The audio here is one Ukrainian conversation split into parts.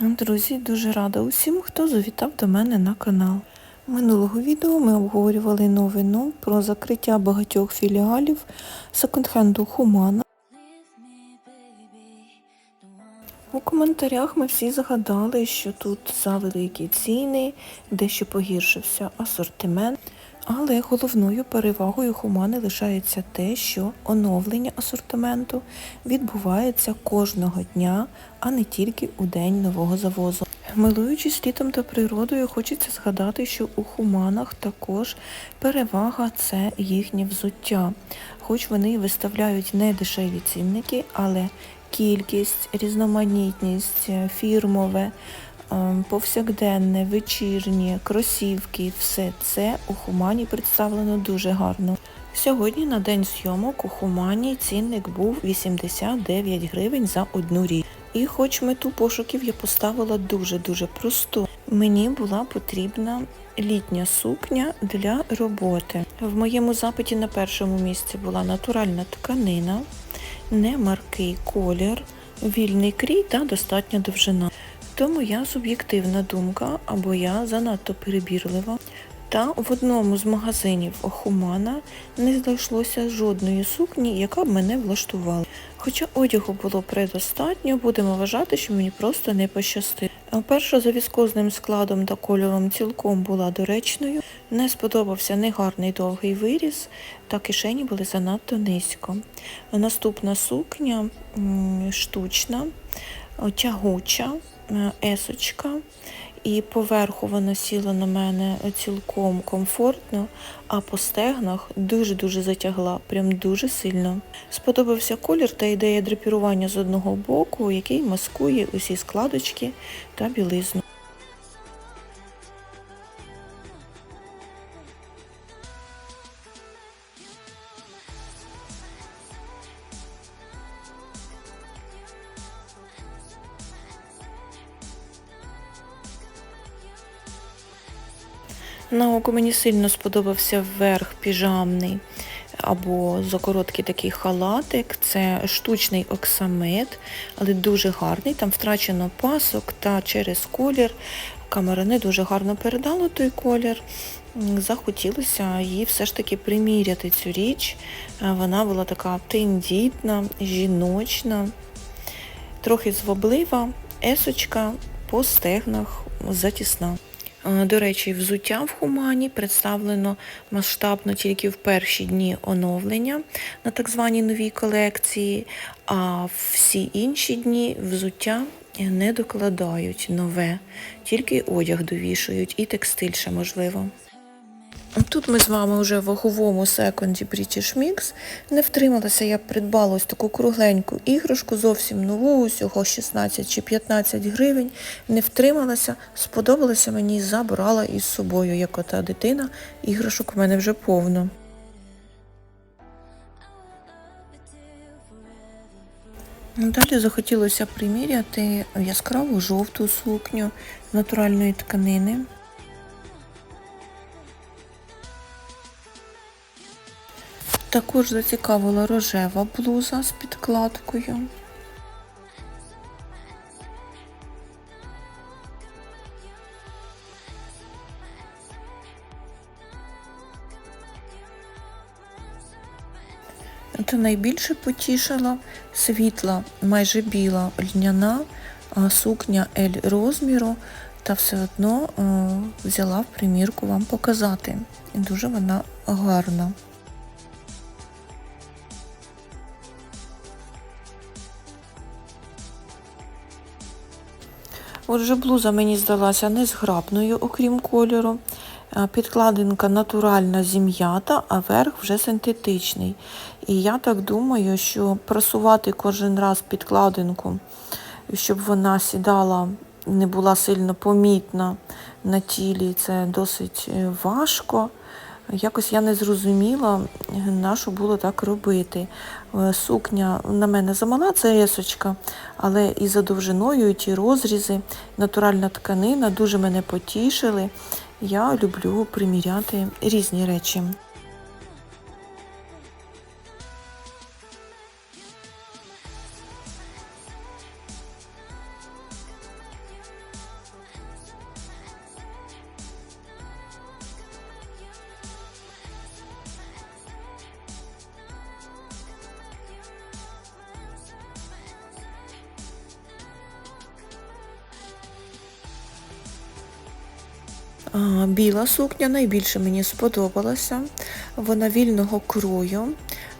Друзі, дуже рада усім, хто завітав до мене на канал. Минулого відео ми обговорювали новину про закриття багатьох філіалів секонд-хенду Хумана. У коментарях ми всі згадали, що тут за ціни, дещо погіршився асортимент. Але головною перевагою Хумани лишається те, що оновлення асортименту відбувається кожного дня, а не тільки у день нового завозу. Милуючись літом та природою, хочеться згадати, що у Хуманах також перевага це їхнє взуття. Хоч вони виставляють не дешеві цінники, але кількість, різноманітність, фірмове, повсякденне, вечірнє, кросівки, все це у Хумані представлено дуже гарно. Сьогодні на день зйомок у Хумані цінник був 89 гривень за одну річ. І хоч мету пошуків я поставила дуже-дуже просту, мені була потрібна літня сукня для роботи. В моєму запиті на першому місці була натуральна тканина, немаркий колір, вільний крій та достатня довжина. То моя суб'єктивна думка, або я занадто перебірлива. Та в одному з магазинів Хумана не знайшлося жодної сукні, яка б мене влаштувала. Хоча одягу було предостатньо, будемо вважати, що мені просто не пощастило. Перша за віскозним складом та кольором цілком була доречною. Не сподобався негарний довгий виріз, та кишені були занадто низько. Наступна сукня штучна, тягуча, есочка. І поверху вона сіла на мене цілком комфортно, а по стегнах дуже-дуже затягла, прям дуже сильно. Сподобався колір та ідея драпірування з одного боку, який маскує усі складочки та білизну. На око мені сильно сподобався верх піжамний або закороткий такий халатик. Це штучний оксамит, але дуже гарний. Там втрачено пасок та через колір. Камера не дуже гарно передала той колір. Захотілося їй все ж таки приміряти цю річ. Вона була така тендітна, жіночна, трохи зваблива, есочка по стегнах затісна. До речі, взуття в Хумані представлено масштабно тільки в перші дні оновлення на так званій новій колекції, а всі інші дні взуття не докладають нове, тільки одяг довішують і текстиль ще можливо. Тут ми з вами вже в ваговому секунді British Mix. Не втрималася, я придбала ось таку кругленьку іграшку, зовсім нову, усього 16 чи 15 гривень. Не втрималася, сподобалося мені, забрала із собою, як ота дитина. Іграшок в мене вже повно. Далі захотілося приміряти яскраву жовту сукню натуральної тканини. Також зацікавила рожева блуза з підкладкою. Та найбільше потішила світла, майже біла льняна сукня L розміру, та все одно взяла в примірку вам показати. Дуже вона гарна. Отже, блуза мені здалася незграбною, окрім кольору. Підкладинка натуральна зім'ята, а верх вже синтетичний. І я так думаю, що просувати кожен раз підкладинку, щоб вона сідала, не була сильно помітна на тілі, це досить е, важко. Якось я не зрозуміла, на що було так робити. Е, сукня на мене замала, це ресочка, але і за довжиною, і ті розрізи, натуральна тканина дуже мене потішили. Я люблю приміряти різні речі. Біла сукня найбільше мені сподобалася. Вона вільного крою,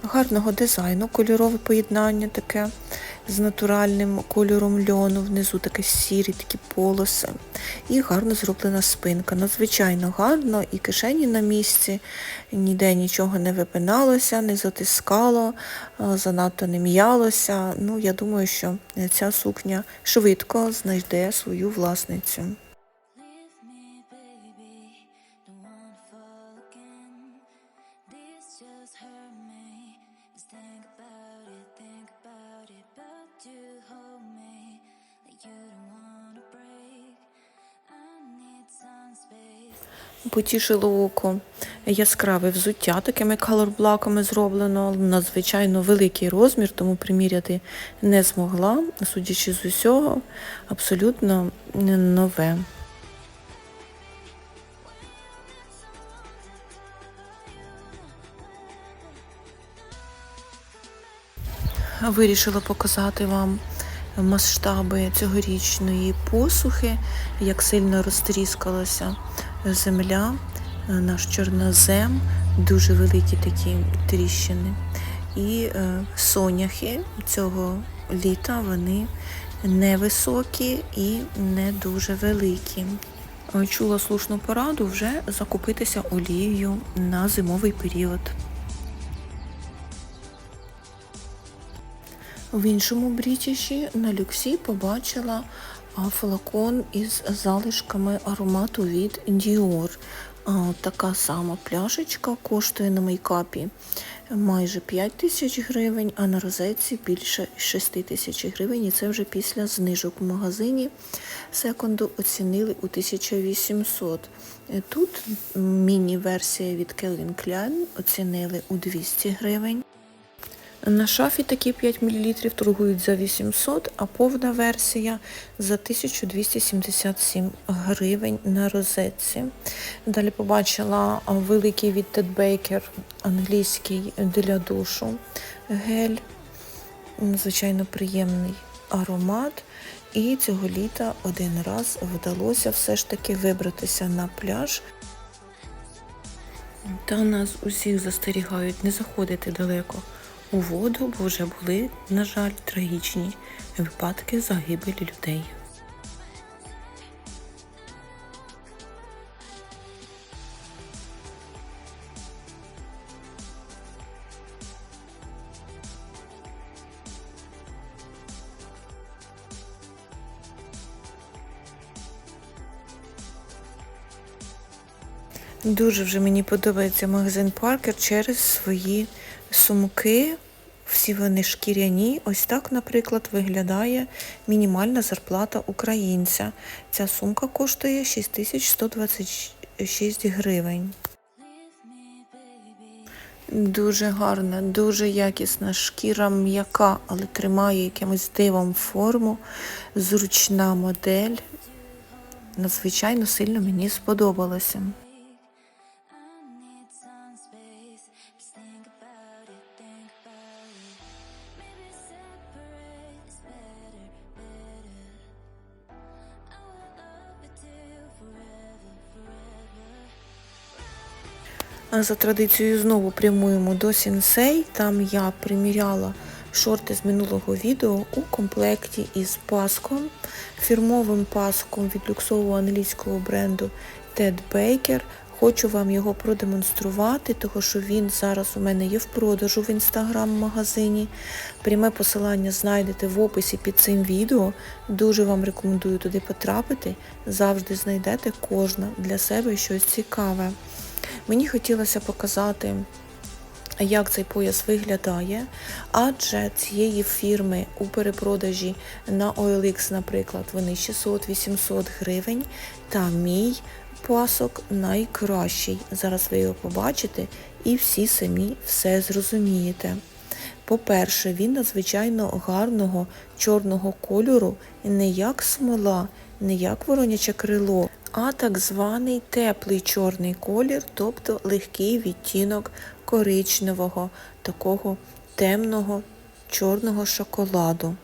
гарного дизайну, кольорове поєднання таке з натуральним кольором льону, внизу таке сірі, такі полоси. І гарно зроблена спинка. Надзвичайно гарно, і кишені на місці, ніде нічого не випиналося, не затискало, занадто не м'ялося. Ну, я думаю, що ця сукня швидко знайде свою власницю. Just hurt me. Just think about it, think about it, but you hold me like you don't wanna break. I need some space. Потішило око яскраве взуття, такими колорблаками зроблено, надзвичайно великий розмір, тому приміряти не змогла, судячи з усього, абсолютно нове. Вирішила показати вам масштаби цьогорічної посухи, як сильно розтріскалася земля, наш чорнозем, дуже великі такі тріщини. І е, соняхи цього літа вони невисокі і не дуже великі. Чула слушну пораду вже закупитися олією на зимовий період. В іншому брітіші на люксі побачила флакон із залишками аромату від Dior. Така сама пляшечка коштує на мейкапі майже 5 тисяч гривень, а на розетці більше 6 тисяч гривень. І це вже після знижок в магазині. Секунду оцінили у 1800. Е, Тут міні-версія від Calvin Klein оцінили у 200 гривень. На шафі такі 5 мл торгують за 800, а повна версія за 1277 гривень на розетці. Далі побачила великий від Ted Baker англійський для душу гель. Звичайно, приємний аромат. І цього літа один раз вдалося все ж таки вибратися на пляж. Та нас усіх застерігають не заходити далеко у воду, бо вже були, на жаль, трагічні випадки загибелі людей. Дуже вже мені подобається магазин Паркер через свої сумки. Всі вони шкіряні. Ось так, наприклад, виглядає мінімальна зарплата українця. Ця сумка коштує 6126 гривень. Дуже гарна, дуже якісна шкіра м'яка, але тримає якимось дивом форму. Зручна модель. Надзвичайно сильно мені сподобалося. За традицією знову прямуємо до Сінсей. Там я приміряла шорти з минулого відео у комплекті із паском, фірмовим паском від люксового англійського бренду Ted Baker. Хочу вам його продемонструвати, тому що він зараз у мене є в продажу в інстаграм-магазині. Пряме посилання знайдете в описі під цим відео. Дуже вам рекомендую туди потрапити. Завжди знайдете кожна для себе щось цікаве. Мені хотілося показати, як цей пояс виглядає, адже цієї фірми у перепродажі на OLX, наприклад, вони 600-800 гривень, та мій пасок найкращий. Зараз ви його побачите і всі самі все зрозумієте. По-перше, він надзвичайно гарного чорного кольору, не як смола, не як вороняче крило, а так званий теплий чорний колір, тобто легкий відтінок коричневого, такого темного чорного шоколаду.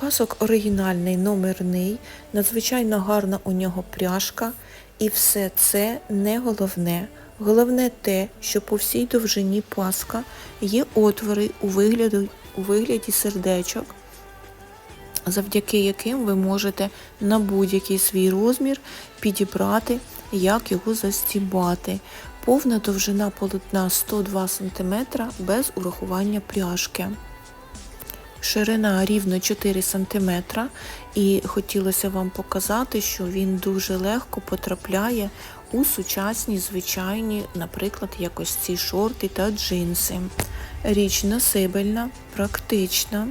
Пасок оригінальний, номерний, надзвичайно гарна у нього пряжка І все це не головне. Головне те, що по всій довжині паска є отвори у вигляді, у вигляді сердечок, завдяки яким ви можете на будь-який свій розмір підібрати, як його застібати. Повна довжина полотна 102 см без урахування пряжки. Ширина рівно 4 см і хотілося вам показати, що він дуже легко потрапляє у сучасні звичайні, наприклад, як ось ці шорти та джинси. Річ носибельна, практична.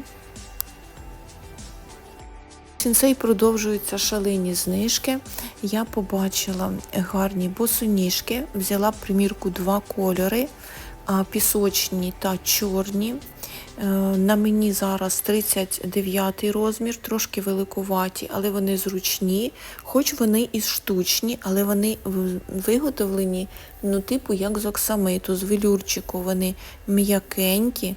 Сінцей продовжуються шалені знижки. Я побачила гарні босоніжки, взяла примірку два кольори, пісочні та чорні. Е, На мені зараз 39 розмір, трошки великуваті, але вони зручні, хоч вони і штучні, але вони виготовлені, ну, типу, як з оксамиту, з велюрчику. Вони м'якенькі,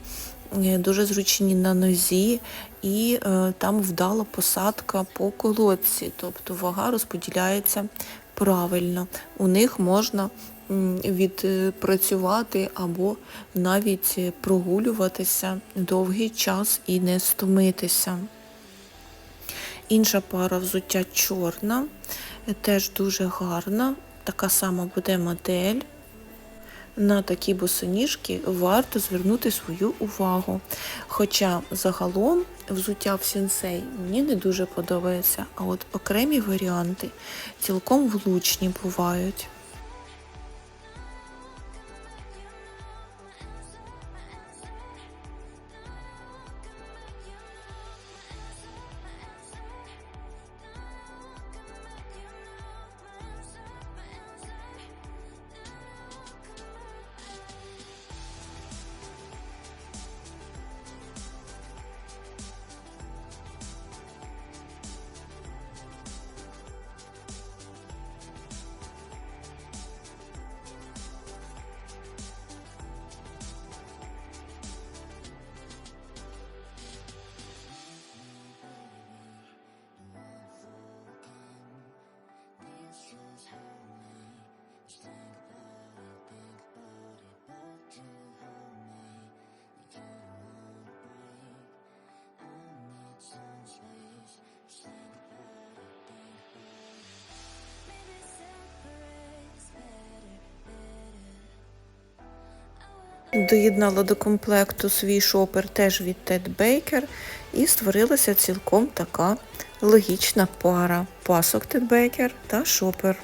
дуже зручні на нозі, і е, там вдала посадка по колодці, тобто вага розподіляється правильно. У них можна відпрацювати або навіть е, прогулюватися довгий час і не стомитися. Інша пара взуття чорна, е, теж дуже гарна, така сама буде модель. На такі босоніжки варто звернути свою увагу. Хоча загалом взуття в сенсей мені не дуже подобається, а от окремі варіанти цілком влучні бувають. Доєднала до комплекту свій шопер теж від Ted Baker і створилася цілком така логічна пара пасок Ted Baker та шопер.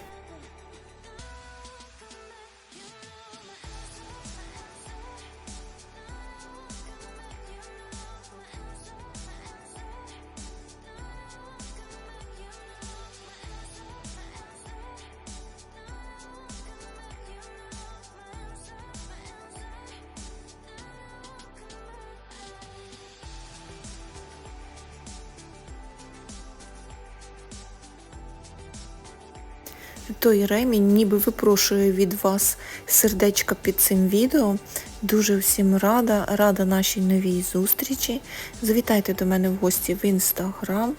Той ремінь ніби випрошує від вас сердечка під цим відео. Дуже всім рада, рада нашій новій зустрічі. Завітайте до мене в гості в інстаграм.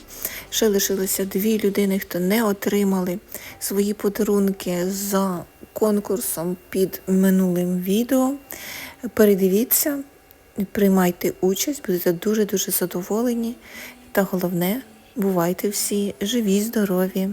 Ще лишилося дві людини, хто не отримали свої подарунки за конкурсом під минулим відео. Передивіться, приймайте участь, будете дуже-дуже задоволені. Та головне, бувайте всі живі, здорові!